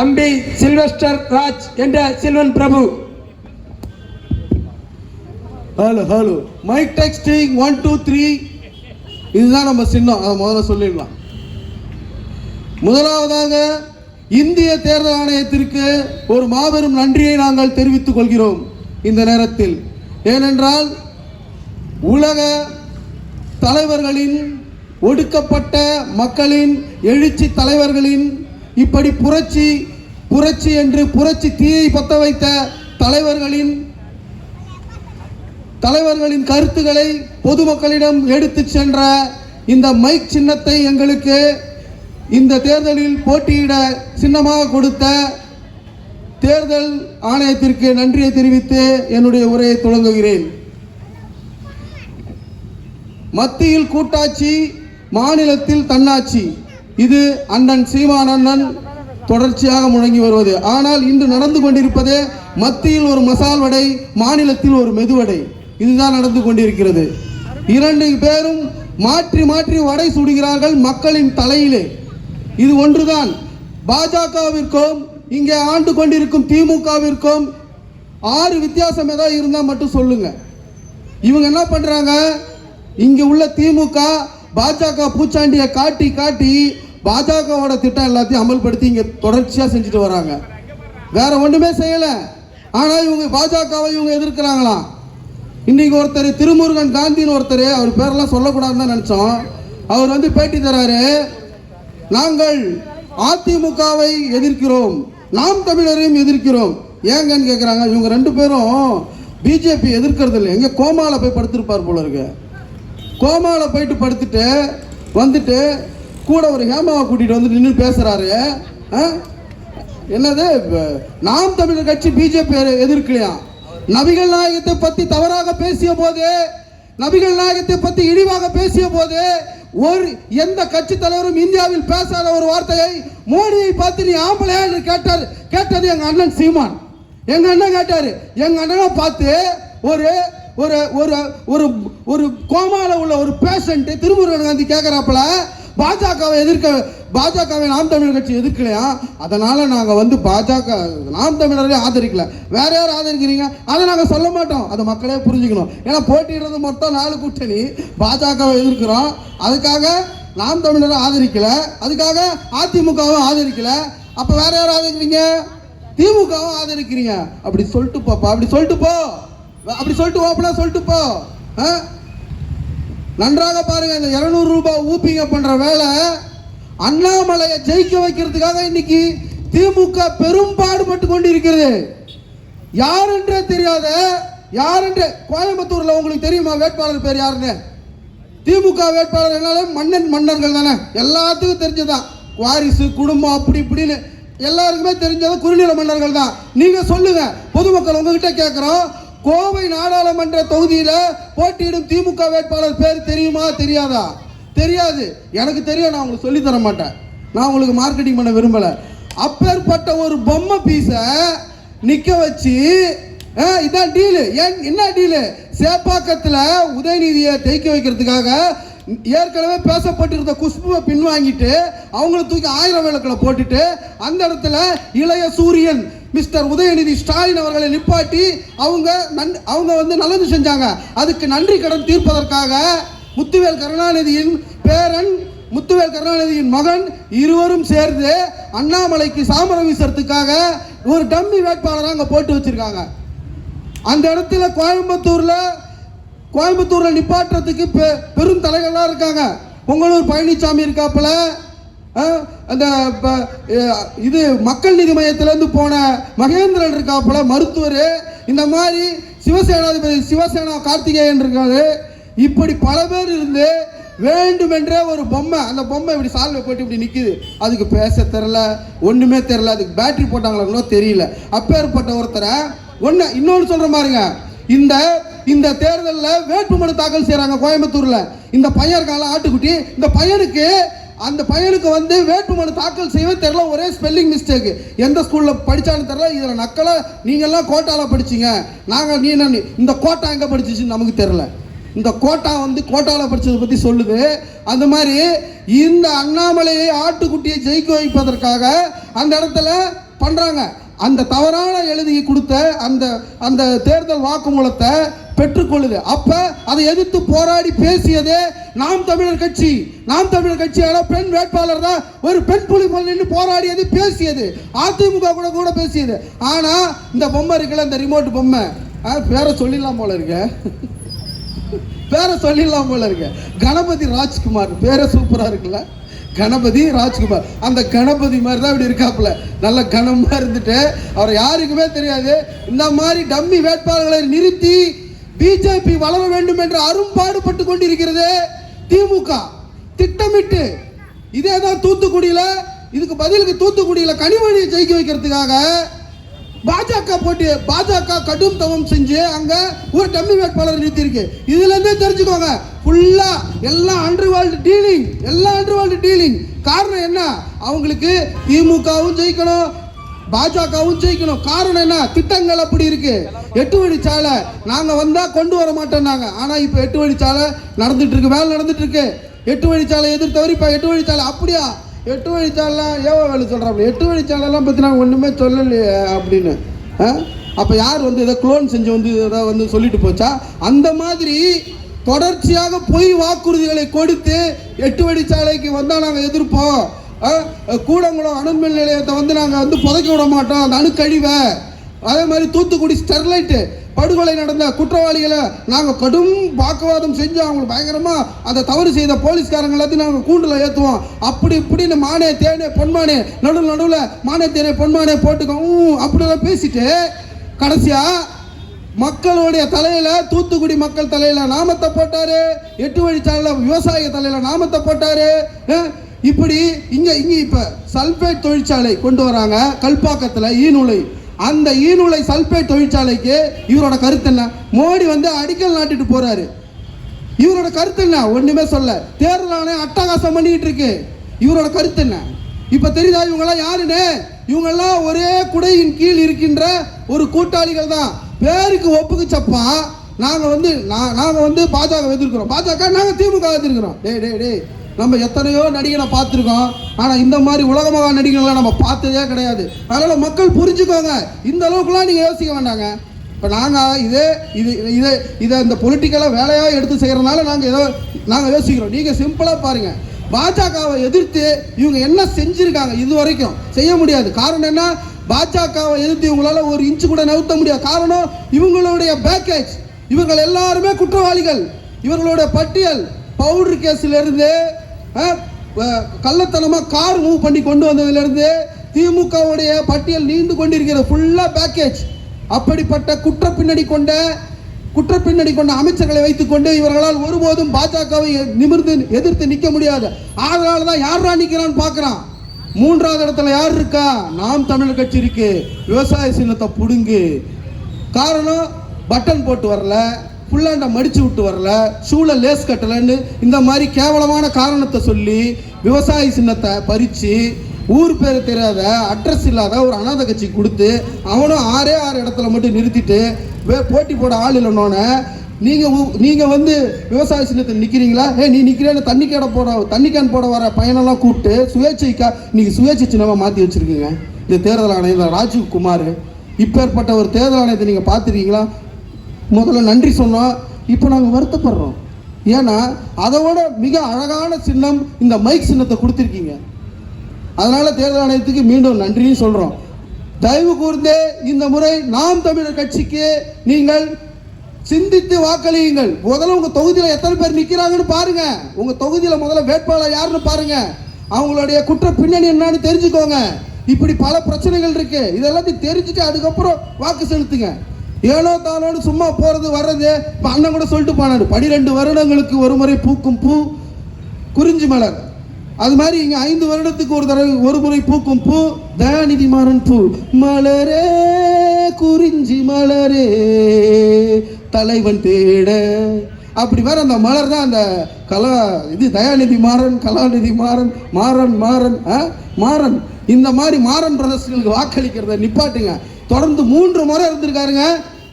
தம்பி சில்வஸ்டர் ராஜ் என்ற Silvan Prabhu. Hello hello mic testing one two three இதுதான் நம்ம சின்னம். அதை முதல்ல சொல்லிடலாம். முதலாவதாக இந்திய தேர்தல் ஆணையத்திற்கு ஒரு மாபெரும் நன்றியை நாங்கள் தெரிவித்துக் கொள்கிறோம் இந்த நேரத்தில். ஏனென்றால் உலக தலைவர்களின் ஒடுக்கப்பட்ட மக்களின் எழுச்சி தலைவர்களின் இப்படி புரட்சி புரட்சி என்று புரட்சி தீயை பத்த வைத்த தலைவர்களின் தலைவர்களின் கருத்துக்களை பொதுமக்களிடம் எடுத்து சென்ற இந்த மைக் சின்னத்தை எங்களுக்கு இந்த தேர்தலில் போட்டியிட சின்னமாக கொடுத்த தேர்தல் ஆணையத்திற்கு நன்றியை தெரிவித்து என்னுடைய உரையை தொடங்குகிறேன். மத்தியில் கூட்டாட்சி மாநிலத்தில் தன்னாட்சி. இது அண்ணன் சீமான் அண்ணன் தொடர்ச்சியாக முழங்கி வருவது. ஆனால் இன்று நடந்து கொண்டிருப்பது மத்தியில் ஒரு மசால் வடை மாநிலத்தில் ஒரு மெதுவடை இதுதான் நடந்து கொண்டிருக்கிறது. இரண்டு பேரும் மாற்றி மாற்றி வடை சுடுகிறார்கள் மக்களின் தலையிலே. இது ஒன்றுதான். பாஜகவிற்கும் இங்கே ஆண்டு கொண்டிருக்கும் திமுகவிற்கும் ஆறு வித்தியாசம் ஏதாவது இருந்தால் மட்டும் சொல்லுங்க. இவங்க என்ன பண்றாங்க? இங்க உள்ள திமுக பாஜக பூச்சாண்டியை காட்டி காட்டி பாஜகவோட திட்டம் எல்லாத்தையும் அமல்படுத்தி இங்கே தொடர்ச்சியாக செஞ்சுட்டு வராங்க. வேற ஒன்றுமே செய்யலை. ஆனால் இவங்க பாஜகவை இவங்க எதிர்க்கிறாங்களாம் இன்னைக்கு ஒருத்தர் திருமுருகன் காந்தின்னு ஒருத்தர் அவர் பேரெல்லாம் சொல்லக்கூடாதுன்னு தான் நினச்சோம். அவர் வந்து பேட்டி தராரு நாங்கள் அதிமுகவை எதிர்க்கிறோம். நாம் தமிழரையும் எதிர்க்கிறோம். ஏங்கன்னு கேட்குறாங்க இவங்க ரெண்டு பேரும் பிஜேபி எதிர்க்கிறது இல்லை. எங்கே கோமாவில் போய் படுத்திருப்பார் போல இருக்கு. கோமாவில் போயிட்டு படுத்துட்டு வந்துட்டு கூட ஒரு ஹேமாவை கூட்டிட்டு வந்து நின்று பேசுறாரு. ஆ? என்னது? நாம் தமிழர் கட்சி பிஜேபி எதிர்க்கலையா? நபிகள் நாயகத்தை பத்தி தவறாக பேசிய போது நபிகள் நாயகத்தை பத்தி இழிவாக பேசிய போது ஒரு எந்த கட்சி தலைவரும் இந்தியாவில் பேசாத ஒரு வார்த்தையை மோடியை பார்த்து நீ ஆம்பளையா என்று கேட்டார். கேட்டது எங்க அண்ணன் சீமான். எங்க அண்ணன் கேட்டாரு. எங்க அண்ணனை பார்த்து ஒரு ஒரு ஒரு ஒரு ஒரு கோமால உள்ள ஒரு பேஷண்ட் திருமுருகன் காந்தி கேட்கிறாப்புல பாஜகவை எதிர்க்க பாஜகவை நாம் தமிழர் கட்சி எதிர்க்கலையா? அதனால நாங்கள் வந்து பாஜக நாம் தமிழரே ஆதரிக்கல. வேற யார் ஆதரிக்கிறீங்க? அதை நாங்கள் சொல்ல மாட்டோம். அதை மக்களே புரிஞ்சுக்கணும். ஏன்னா போட்டியிடுறது மொத்தம் நாலு கூட்டணி. பாஜகவை எதிர்க்கிறோம். அதுக்காக நாம் தமிழரை ஆதரிக்கல. அதுக்காக அதிமுகவும் ஆதரிக்கல. அப்போ வேற யார் ஆதரிக்கிறீங்க? திமுகவும் ஆதரிக்கிறீங்க. அப்படி சொல்லிட்டு போப்பா அப்படி சொல்லிட்டு போ. அப்படி சொல்லிட்டு ஓப்பனா சொல்லிட்டு போ. ஆ? நன்றாக பாருங்க இந்த இருநூறு ரூபாய் ஊப்பிங்க பண்ற வேலை அண்ணாமலையை ஜெயிக்க வைக்கிறதுக்காக இன்னைக்கு திமுக பெரும் பாடுபட்டு கொண்டிருக்கிறது. இருக்கிறது யாருன்றே தெரியாத யாருன்றே கோயம்புத்தூர்ல உங்களுக்கு தெரியுமா வேட்பாளர் பேர் யாருன்னு? திமுக வேட்பாளர் என்னாலே மன்னன் மன்னர்கள் தானே. எல்லாத்துக்கும் தெரிஞ்சதுதான். வாரிசு குடும்பம் அப்படி இப்படின்னு எல்லாருக்குமே தெரிஞ்சது குறுநில மன்னர்கள் தான். நீங்க சொல்லுங்க பொதுமக்கள் உங்ககிட்ட கேட்குறோம் கோவை நாடாளுமன்ற தொகுதியில் போட்டியிடும் திமுக வேட்பாளர் பேர் தெரியுமா தெரியாதா? தெரியாது. எனக்கு தெரியும் நான் உங்களுக்கு சொல்லி தர மாட்டேன். நான் உங்களுக்கு மார்க்கெட்டிங் பண்ண விரும்பல. அப்பேற்பட்ட ஒரு பொம்மை பீஸை நிக்க வச்சு இதான் டீலு ஏன் என்ன டீலு சேப்பாக்கத்தில் உதயநிதியை ஜெயிக்க வைக்கிறதுக்காக ஏற்கனவே பேசப்பட்டிருந்த குஷ்புவை பின்வாங்கிட்டு அவங்கள தூக்கி ஆயிரம் விளக்கில் போட்டுட்டு அந்த இடத்துல இளைய சூரியன் மிஸ்டர் உதயநிதி ஸ்டாலின் அவர்களை நிப்பாட்டி அவங்க நன் அவங்க வந்து நல்லது செஞ்சாங்க. அதுக்கு நன்றி கடன் தீர்ப்பதற்காக முத்துவேல் கருணாநிதியின் பேரன் முத்துவேல் கருணாநிதியின் மகன் இருவரும் சேர்ந்து அண்ணாமலைக்கு சாமரம் வீசுறதுக்காக ஒரு டம்மி வேட்பாளராக அங்கே போட்டு வச்சிருக்காங்க. அந்த இடத்துல கோயம்புத்தூரில் கோயம்புத்தூரில் நிப்பாட்டுறதுக்கு பெ- பெரும் தலைகளாக இருக்காங்க. பொங்கலூர் பழனிசாமி இருக்காப்புல. அந்த இது மக்கள் நீதி மையத்திலேருந்து போன மகேந்திரன் இருக்காப்புல மருத்துவர். இந்த மாதிரி சிவசேனாதிபதி சிவசேனா கார்த்திகேயன் இருக்காரு. இப்படி பல பேர் இருந்து வேண்டுமென்றே ஒரு பொம்மை அந்த பொம்மை இப்படி சால்வை போட்டு இப்படி நிற்கிது அதுக்கு பேச தெரில ஒன்றுமே தெரில அதுக்கு பேட்டரி போட்டாங்களோ தெரியல. அப்பேற்பட்ட ஒருத்தரை ஒன்று இன்னொன்று சொல்கிற மாதிரிங்க இந்த இந்த தேர்தலில் வேட்புமனு தாக்கல் செய்கிறாங்க கோயம்புத்தூரில். இந்த பையன் இருக்காங்களா ஆட்டுக்குட்டி. இந்த பையனுக்கு அந்த பையனுக்கு வந்து வேட்புமனு தாக்கல் செய்வே தெரில ஒரே ஸ்பெல்லிங் மிஸ்டேக் எந்த ஸ்கூலில் படித்தான்னு தெரில இதில் நக்கலை நீங்கள்லாம் கோட்டாவில் படிச்சிங்க. படிச்சீங்க நீ என்ன இந்த கோட்டா எங்கே படிச்சிச்சுன்னு நமக்கு தெரில இந்த கோட்டா வந்து கோட்டாவில் படித்ததை பற்றி சொல்லுது. அந்த மாதிரி இந்த அண்ணாமலையை ஆட்டுக்குட்டியை ஜெயிக்க வைப்பதற்காக அந்த இடத்துல பண்ணுறாங்க அந்த தவறான எழுதி கொடுத்த அந்த அந்த தேர்தல் வாக்குமூலத்தை பெற்றுக்கொள்ளுது. அப்ப அதை எதிர்த்து போராடி பேசியது நாம் தமிழர் கட்சி. நாம் தமிழர் கட்சியால பெண் வேட்பாளர் தான். ஒரு பெண் புலி நின்று போராடியது பேசியது. அதிமுக கூட கூட பேசியது. ஆனா இந்த பொம்மை இருக்குல்ல இந்த ரிமோட் பொம்மை. ஆ, பேரை சொல்லிடலாம் போல இருக்க. பேரை சொல்லிடலாம் போல இருக்க. கணபதி ராஜ்குமார் பேரை சூப்பரா இருக்குல்ல? கணபதி ராஜ்குமார். அந்த கணபதி மாதிரி தான் இப்படி இருக்காப்புல. நல்ல கணமாக இருந்துட்டு அவர் யாருக்குமே தெரியாது. இந்த மாதிரி டம்மி வேட்பாளர்களை நிறுத்தி பிஜேபி வளர வேண்டும் என்று அரும்பாடுபட்டு கொண்டிருக்கிறது திமுக திட்டமிட்டு இதே தான் தூத்துக்குடியில் இதுக்கு பதிலுக்கு தூத்துக்குடியில் கனிமொழியை ஜெயிக்க வைக்கிறதுக்காக பாஜக போட்டி பாஜக கடும் தவம் செஞ்சு அங்க ஒரு டம்மி வேட்பாளர் நிறுத்தியிருக்கு. இதுல இருந்தே தெரிஞ்சுக்கோங்க ஃபுல்லா எல்லாம் அண்டர் வேர்ல்டு டீலிங் எல்லாம் அண்டர் வேர்ல்டு டீலிங் காரணம் என்ன? அவங்களுக்கு திமுகவும் ஜெயிக்கணும் பாஜகவும் ஜெயிக்கணும். காரணம் என்ன? திட்டங்கள் அப்படி இருக்கு. எட்டு வழிச்சாலை நாங்க வந்தா கொண்டு வர மாட்டோம் நாங்க ஆனா இப்ப எட்டு வழிச்சாலை நடந்துட்டு இருக்கு. வேலை நடந்துட்டு இருக்கு. எட்டு வழிச்சாலை எதிர்த்தவரை இப்ப எட்டு வழிச்சாலை அப்படியா? எட்டு வழிச்சாலாம் ஏவோ வேலை சொல்கிறாப்புல எட்டு வழிச்சாலெல்லாம் பற்றி நாங்கள் ஒன்றுமே சொல்லலையே அப்படின்னு. அப்போ யார் வந்து இதை க்ளோன் செஞ்சு வந்து இதை வந்து சொல்லிட்டு போச்சா? அந்த மாதிரி தொடர்ச்சியாக பொய் வாக்குறுதிகளை கொடுத்து எட்டு வழிச்சாலைக்கு வந்தால் நாங்கள் எதிர்ப்போம். கூடங்குளம் அணுமின் நிலையத்தை வந்து நாங்கள் வந்து புதைக்க விட மாட்டோம். அந்த அணுக்கழிவை. அதே மாதிரி தூத்துக்குடி ஸ்டெர்லைட்டு படுகொலை நடந்த குற்றவாளிகளை நாங்கள் கடும் வாக்குவாதம் செஞ்சு அவங்களுக்கு பயங்கரமாக அந்த தவறு செய்த போலீஸ்காரங்க எல்லாத்தையும் நாங்கள் கூண்டில் ஏற்றுவோம் அப்படி இப்படின்னு மானே தேனே பொன்மானே நடுவில் நடுவில் மானே தேனே பொன்மானே போட்டுக்கோ அப்படிலாம் பேசிட்டு கடைசியாக மக்களுடைய தலையில தூத்துக்குடி மக்கள் தலையில நாமத்தை போட்டாரு. எட்டு வழிச்சாலையில விவசாய தலையில நாமத்தை போட்டாரு. இப்படி இங்கே இங்கே இப்போ சல்பேட் தொழிற்சாலை கொண்டு வராங்க கல்பாக்கத்தில் ஈநுலை. அந்த ஈநுலை சல்பேட் தொழிற்சாலைக்கு இவரோட கருத்து என்ன? மோடி வந்து அடிக்கல் நாட்டிட்டு போகிறாரு இவரோட கருத்து என்ன? ஒன்றுமே சொல்ல. தேர்தல் ஆணையம் அட்டகாசம் பண்ணிக்கிட்டு இருக்கு. இவரோட கருத்து என்ன? இப்போ தெரியுதா இவங்கெல்லாம் யாருன்னு? இவங்கெல்லாம் ஒரே குடையின் கீழ் இருக்கின்ற ஒரு கூட்டாளிகள் தான். பேருக்கு ஒப்புக்கு சப்பா வந்து நான் நாங்கள் வந்து பாஜக எதிர்க்கிறோம். பாஜக நாங்கள் திமுக எதிர்க்கிறோம். டே டே டே நம்ம எத்தனையோ நடிகனை பார்த்துருக்கோம். ஆனால் இந்த மாதிரி உலகமாக நடிகர்களை நம்ம பார்த்ததே கிடையாது. அதனால் மக்கள் புரிஞ்சுக்கோங்க. இந்த அளவுக்குலாம் நீங்கள் யோசிக்க வேண்டாங்க. இப்போ நாங்கள் இதே இது இதை இதை இந்த பொலிட்டிக்கலாக வேலையாக எடுத்து செய்கிறதுனால நாங்கள் ஏதோ நாங்கள் யோசிக்கிறோம். நீங்கள் சிம்பிளாக பாருங்கள் பாஜகவை எதிர்த்து இவங்க என்ன செஞ்சுருக்காங்க இது வரைக்கும்? செய்ய முடியாது. காரணம் என்ன? பாஜகவை எதிர்த்து இவங்களால ஒரு இன்ச்சு கூட நவுத்த முடியாது. காரணம் இவங்களுடைய பேக்கேஜ் இவர்கள் எல்லாருமே குற்றவாளிகள். இவர்களுடைய பட்டியல். பவுடர் கேஸ்லேருந்து கள்ளத்தனமாக கார் மூவ் பண்ணி கொண்டு வந்ததுலேருந்து திமுகவுடைய பட்டியல் நீண்டு கொண்டிருக்கிறது. ஃபுல்லாக பேக்கேஜ் அப்படிப்பட்ட குற்ற பின்னணி கொண்ட குற்ற பின்னணி கொண்ட அமைச்சர்களை வைத்துக்கொண்டு இவர்களால் ஒருபோதும் பாஜகவை நிமிர்ந்து எதிர்த்து நிற்க முடியாது. அதனால தான் யாரா நிற்கிறான்னு பார்க்குறான். மூன்றாவது இடத்துல யார் இருக்கா? நாம் தமிழர் கட்சி இருக்கு. விவசாய சின்னத்தை பிடுங்கு. காரணம் பட்டன் போட்டு வரல. ஃபுல்லாண்ட மடித்து விட்டு வரல ஷூல லேஸ் கட்டலன்னு இந்த மாதிரி கேவலமான காரணத்தை சொல்லி விவசாய சின்னத்தை பறித்து ஊர் பேர் தெரியாத அட்ரஸ் இல்லாத ஒரு அனாதை கட்சி கொடுத்து அவனும் ஆறே ஆறு இடத்துல மட்டும் நிறுத்திட்டு வே- போட்டி போட ஆள் இல்லைன்னொன்னே நீங்கள் நீங்கள் வந்து விவசாய சின்னத்தில் நிற்கிறீங்களா ஏ நீ நிற்கிறேன்னு தண்ணி கேட போட தண்ணி கேன் போட வர பையனெல்லாம் கூப்பிட்டு சுயேட்சைக்கா நீங்கள் சுயேட்சை சின்னமாக மாற்றி வச்சுருக்கீங்க. இந்த தேர்தல் ஆணையம் ராஜீவ் குமார். இப்பேற்பட்ட ஒரு தேர்தல் ஆணையத்தை நீங்கள் பார்த்துருக்கீங்களா? முதல்ல நன்றி சொன்னோம் இப்போ நாங்கள் வருத்தப்படுறோம். ஏன்னா அதோட மிக அழகான சின்னம் இந்த மைக் சின்னத்தை கொடுத்துருக்கீங்க. அதனால் தேர்தல் ஆணையத்துக்கு மீண்டும் நன்றியும் சொல்கிறோம் தயவு கூர்ந்தே இந்த முறை நாம் தமிழர் கட்சிக்கு நீங்கள் சிந்தித்து வாக்களியுங்கள். முதல்ல உங்கள் தொகுதியில் எத்தனை பேர் நிற்கிறாங்கன்னு பாருங்க. உங்கள் தொகுதியில் முதல்ல வேட்பாளர் யாருன்னு பாருங்க. அவங்களுடைய குற்ற பின்னணி என்னன்னு தெரிஞ்சுக்கோங்க. இப்படி பல பிரச்சனைகள் இருக்கு. இதெல்லாத்தையும் தெரிஞ்சுட்டு அதுக்கப்புறம் வாக்கு செலுத்துங்க. ஏனோ தானோடு சும்மா போகிறது வர்றது இப்போ அண்ணன் கூட சொல்லிட்டு போனாரு பனிரெண்டு வருடங்களுக்கு ஒரு முறை பூக்கும் பூ குறிஞ்சி மலர். அது மாதிரி இங்கே ஐந்து வருடத்துக்கு ஒரு தடவை ஒரு முறை பூக்கும் பூ தயாநிதி மாறன் பூ. மலரே குறிஞ்சி மலரே தலைவன் தேட. அப்படி வேற அந்த மலர் தான் அந்த கலா இது தயாநிதி மாறன் கலாநிதி மாறன் மாறன் மாறன் ஆ? மாறன். இந்த மாதிரி மாறன் பிரதர்ஸ்களுக்கு வாக்களிக்கிறத நிப்பாட்டுங்க. தொடர்ந்து மூன்று முறை இருந்திருக்காருங்க.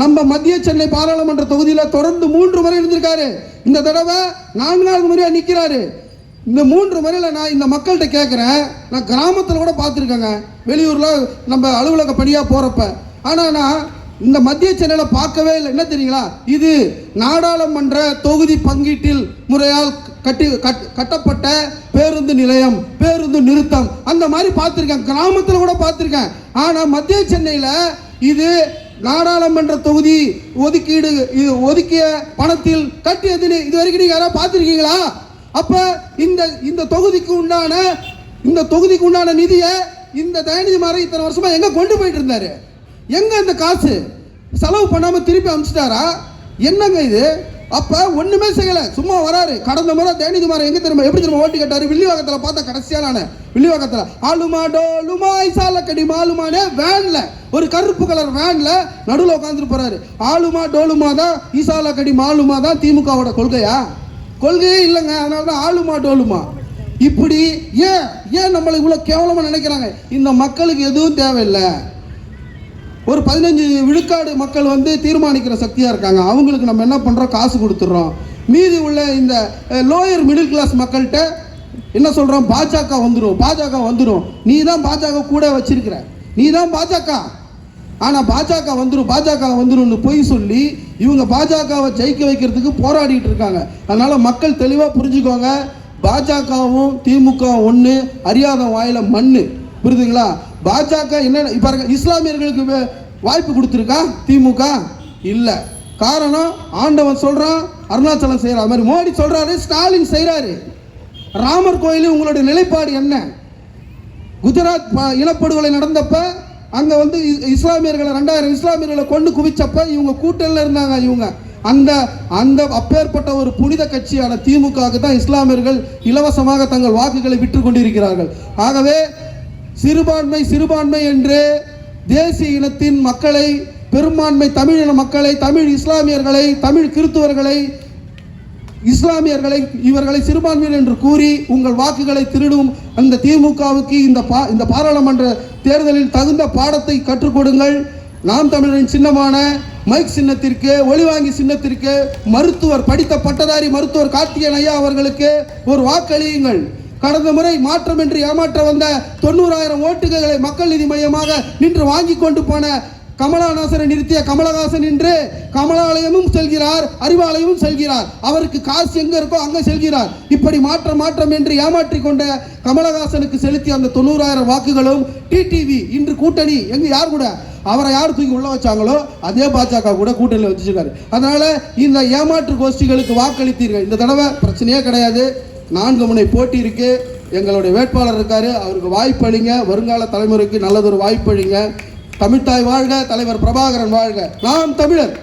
நம்ம மத்திய சென்னை பாராளுமன்ற தொகுதியில் தொடர்ந்து மூன்று முறை இருந்திருக்காரு. இந்த தடவை நான்காவது முறையாக நிற்கிறாரு இந்த மூன்று முறையில் நான் இந்த மக்கள்கிட்ட கேட்குறேன் நான் கிராமத்தில் கூட பார்த்துருக்கேங்க. வெளியூரில் நம்ம அலுவலக பணியாக போகிறப்ப ஆனால் நான் இந்த மத்திய சென்னையில் பார்க்கவே இல்லை. என்ன தெரியுங்களா? இது நாடாளுமன்ற தொகுதி பங்கீட்டில் முறையால் கட்டி கட் கட்டப்பட்ட பேருந்து நிலையம் பேருந்து நிறுத்தம். அந்த மாதிரி பார்த்துருக்கேன். கிராமத்தில் கூட பார்த்துருக்கேன். ஆனால் மத்திய சென்னையில் இது நாடாளுமன்ற தொகுதி ஒதுக்கீடு இது ஒதுக்கிய பணத்தில் கட்டியதுன்னு இது வரைக்கும் நீங்கள் யாராவது பார்த்துருக்கீங்களா? அப்போ இந்த இந்த தொகுதிக்கு உண்டான இந்த தொகுதிக்கு உண்டான நிதியை இந்த தயநிதி மாறன் இத்தனை வருஷமா எங்கே கொண்டு போயிட்டு இருந்தார்? எங்கே இந்த காசு? செலவு பண்ணாமல் திருப்பி அனுப்பிச்சிட்டாரா? என்னங்க இது? அப்ப ஒண்ணுமே செய்யல. சும்மா வராரு. கடந்த முறை தயநிதி மாறன் எங்க திரும்ப எப்படி திரும்ப ஓட்டு கேட்டாரு? வில்லிவாக்கத்துல பார்த்தா கடைசியா நானு வில்லிவாக்கத்துல ஆளுமா டோலுமா சாலக்கடி மாலுமானே வேன்ல ஒரு கருப்பு கலர் வேன்ல நடுவில் உட்காந்துட்டு போறாரு. ஆளுமா டோலுமா தான் ஈசாலக்கடி மாலுமா தான் திமுகவோட கொள்கையா? கொள்கையே இல்லைங்க. அதனால தான் ஆளுமா டோலுமா இப்படி ஏன் ஏன் நம்மளை இவ்வளோ கேவலமாக நினைக்கிறாங்க? இந்த மக்களுக்கு எதுவும் தேவையில்லை. ஒரு பதினஞ்சு விழுக்காடு மக்கள் வந்து தீர்மானிக்கிற சக்தியாக இருக்காங்க. அவங்களுக்கு நம்ம என்ன பண்ணுறோம் காசு கொடுத்துட்றோம். மீதி உள்ள இந்த லோயர் மிடில் கிளாஸ் மக்கள்கிட்ட என்ன சொல்கிறோம் பாஜக வந்துடும் பாஜக வந்துடும் நீ தான் பாஜக கூட வச்சிருக்கிற. நீ தான் பாஜக. ஆனால் பாஜக வந்துடும் பாஜக வந்துடும்னு பொய் சொல்லி இவங்க பாஜகவை ஜெயிக்க வைக்கிறதுக்கு போராடிட்டு இருக்காங்க. அதனால் மக்கள் தெளிவாக புரிஞ்சுக்கோங்க. பாஜகவும் திமுக ஒன்று அறியாத வாயில மண் புரியுதுங்களா? பாஜக என்ன இப்போ பாருங்க, இஸ்லாமியர்களுக்கு வாய்ப்பு கொடுத்துருக்கா? திமுக? இல்லை. காரணம் ஆண்டவன் சொல்றான் அருணாச்சலம் செய்கிறா மாதிரி. மோடி சொல்றாரு ஸ்டாலின் செய்கிறாரு ராமர் கோயிலில் உங்களுடைய நிலைப்பாடு என்ன? குஜராத் இனப்படுகொலை நடந்தப்ப அங்க வந்து இஸ்லாமியர்களை ரெண்டாயிரம் இஸ்லாமியர்களை கொண்டு குவிச்சப்ப இவங்க கூட்டல்ல இருந்தாங்க இவங்க. அந்த அந்த அப்பேற்பட்ட ஒரு புனித கட்சியான திமுகவுக்கு தான் இஸ்லாமியர்கள் இலவசமாக தங்கள் வாக்குகளை விற்று கொண்டிருக்கிறார்கள். ஆகவே சிறுபான்மை சிறுபான்மை என்று தேசிய இனத்தின் மக்களை பெரும்பான்மை தமிழின மக்களை தமிழ் இஸ்லாமியர்களை தமிழ் கிறித்துவர்களை இஸ்லாமியர்களை இவர்களை சிறுபான்மையினர் என்று கூறி உங்கள் வாக்குகளை திருடும் அந்த திமுகவுக்கு இந்த பா இந்த பாராளுமன்ற தேர்தலில் தகுந்த பாடத்தை கற்றுக் கொடுங்கள். நாம் தமிழரின் சின்னமான மைக் சின்னத்திற்கு ஒளிவாங்கி சின்னத்திற்கு மருத்துவர் படித்த பட்டதாரி மருத்துவர் கார்த்திகன் ஐயா அவர்களுக்கு ஒரு வாக்களியுங்கள். கடந்த முறை மாற்றம் என்று ஏமாற்ற வந்த தொண்ணூறாயிரம் ஓட்டுகளை மக்கள் நீதி மையமாக நின்று வாங்கி கொண்டு போன கமலஹாசனை நிறுத்திய கமலஹாசன் என்று கமலாலயமும் செல்கிறார் அறிவாலயமும் செல்கிறார். அவருக்கு காசு எங்க இருக்கோ அங்க செல்கிறார். இப்படி மாற்றம் மாற்றம் என்று ஏமாற்றி கொண்ட கமலஹாசனுக்கு செலுத்திய அந்த தொண்ணூறாயிரம் வாக்குகளும் டிடிவி இன்று கூட்டணி எங்க யார் கூட? அவரை யார் தூக்கி உள்ள வச்சாங்களோ அதே பாஜக கூட கூட்டணியில் வச்சிருக்காரு. அதனால இந்த ஏமாற்று கோஷ்டிகளுக்கு வாக்களித்தீர்கள். இந்த தடவை பிரச்சனையே கிடையாது. நான்கு முனை போட்டி இருக்கு. எங்களுடைய வேட்பாளர் இருக்காரு. அவருக்கு வாய்ப்பளிங்க வருங்கால தலைமுறைக்கு நல்லதொரு வாய்ப்பளிங்க தமிழ்த்தாய் வாழ்க தலைவர் பிரபாகரன் வாழ்க. நாம் தமிழர்.